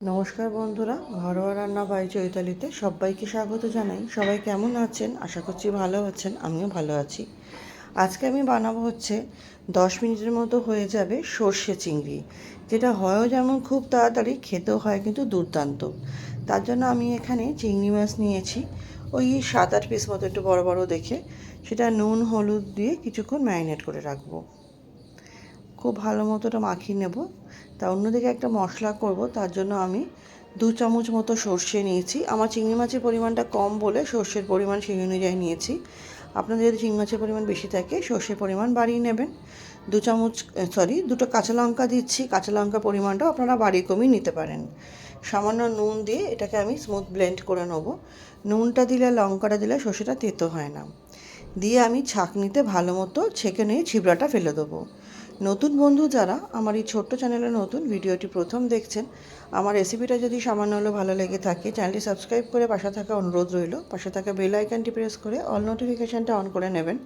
নমস্কার বন্ধুরা, ঘরোয়া রান্না বাই চৈতালিতে সবাইকে স্বাগত জানাই। সবাই কেমন আছেন? আশা করছি ভালো আছেন, আমিও ভালো আছি। আজকে আমি বানাবো হচ্ছে দশ মিনিটের মতো হয়ে যাবে সর্ষে চিংড়ি, যেটা হয়ও যেমন খুব তাড়াতাড়ি, খেতেও হয় কিন্তু দুর্দান্ত। তার জন্য আমি এখানে চিংড়ি মাছ নিয়েছি, ওই সাত আট পিস মতো একটু বড় বড় দেখে। সেটা নুন, হলুদ দিয়ে কিছুক্ষণ ম্যারিনেট করে রাখব। খুব ভালো মতো ওটা মাখিয়ে নেব। তা অন্যদিকে একটা মশলা করব, তার জন্য আমি দু চামচ মতো সর্ষে নিয়েছি। আমার চিংড়ি মাছের পরিমাণটা কম বলে সর্ষের পরিমাণ সেই অনুযায়ী নিয়েছি। আপনাদের যদি চিংড়ি মাছের পরিমাণ বেশি থাকে, সর্ষের পরিমাণ বাড়িয়ে নেবেন। দু চামচ সরি দুটো কাঁচা লঙ্কা দিচ্ছি। কাঁচা লঙ্কার পরিমাণটাও আপনারা বাড়িয়ে কমিয়ে নিতে পারেন। সামান্য নুন দিয়ে এটাকে আমি স্মুথ ব্লেন্ড করে নেব। নুনটা দিলে, লঙ্কাটা দিলে সর্ষেটা তেতো হয় না। দিয়ে আমি ছাঁকনিতে ভালো মতো ছেঁকে নিয়ে ছিবড়াটা ফেলে দেবো। নতুন বন্ধু যারা আমার এই ছোট্ট চ্যানেলে নতুন, ভিডিওটি প্রথম দেখছেন, আমার রেসিপিটা যদি সামান্য হলেও ভালো লেগে থাকে চ্যানেলটি সাবস্ক্রাইব করে পাশে থাকা অনুরোধ রইল। পাশে থাকা বেল আইকনটি প্রেস করে অল নোটিফিকেশানটা অন করে নেবেন,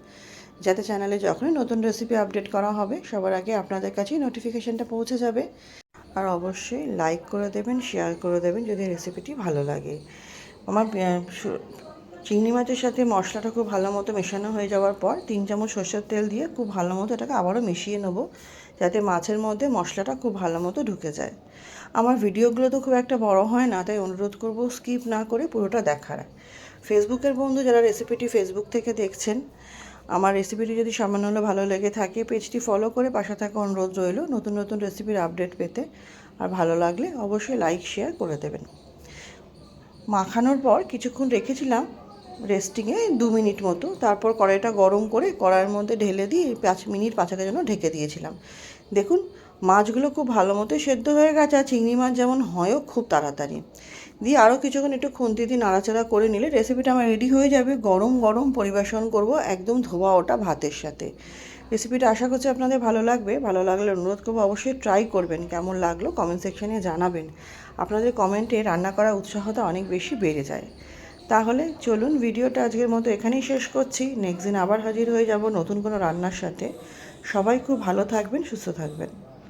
যাতে চ্যানেলে যখনই নতুন রেসিপি আপডেট করা হবে, সবার আগে আপনাদের কাছেই নোটিফিকেশানটা পৌঁছে যাবে। আর অবশ্যই লাইক করে দেবেন শেয়ার করে দেবেন যদি রেসিপিটি ভালো লাগে। আমার চিংড়ি মাছের সাথে মশলাটা খুব ভালো মতো মেশানো হয়ে যাওয়ার পর তিন চামচ সর্ষের তেল দিয়ে খুব ভালো মতো এটাকে আবারও মিশিয়ে নেব, যাতে মাছের মধ্যে মশলাটা খুব ভালো মতো ঢুকে যায়। আমার ভিডিওগুলো তো খুব একটা বড় হয় না, তাই অনুরোধ করব স্কিপ না করে পুরোটা দেখার। ফেসবুকের বন্ধু যারা রেসিপিটি ফেসবুক থেকে দেখছেন, আমার রেসিপিটি যদি সামান্য হলে ভালো লেগে থাকে, পেজটি ফলো করে পাশে থাকা অনুরোধ রইল নতুন নতুন রেসিপির আপডেট পেতে। আর ভালো লাগলে অবশ্যই লাইক, শেয়ার করে দেবেন। মাখানোর পর কিছুক্ষণ রেখেছিলাম রেস্টিংয়ে দু মিনিট মতো। তারপর কড়াইটা গরম করে কড়াইয়ের মধ্যে ঢেলে দিয়ে পাঁচ মিনিট পাঁচাকের জন্য ঢেকে দিয়েছিলাম। দেখুন, মাছগুলো খুব ভালো মতো সেদ্ধ হয়ে গেছে আর চিংড়ি মাছ যেমন হয়ও খুব তাড়াতাড়ি। দিয়ে আরও কিছুক্ষণ একটু খুন্তি দিয়ে নাড়াচাড়া করে নিলে রেসিপিটা আমার রেডি হয়ে যাবে। গরম গরম পরিবেশন করব একদম ধোয়া ওটা ভাতের সাথে। রেসিপিটা আশা করছি আপনাদের ভালো লাগবে। ভালো লাগলে অনুরোধ করব অবশ্যই ট্রাই করবেন। কেমন লাগল কমেন্ট সেকশনে জানাবেন। আপনাদের কমেন্টে রান্না করার উৎসাহটা অনেক বেশি বেড়ে যায়। তাহলে চলুন ভিডিওটা আজকের মতো এখানেই শেষ করছি। নেক্সট দিন আবার হাজির হয়ে যাব নতুন কোনো রান্নার সাথে। সবাই খুব ভালো থাকবেন, সুস্থ থাকবেন।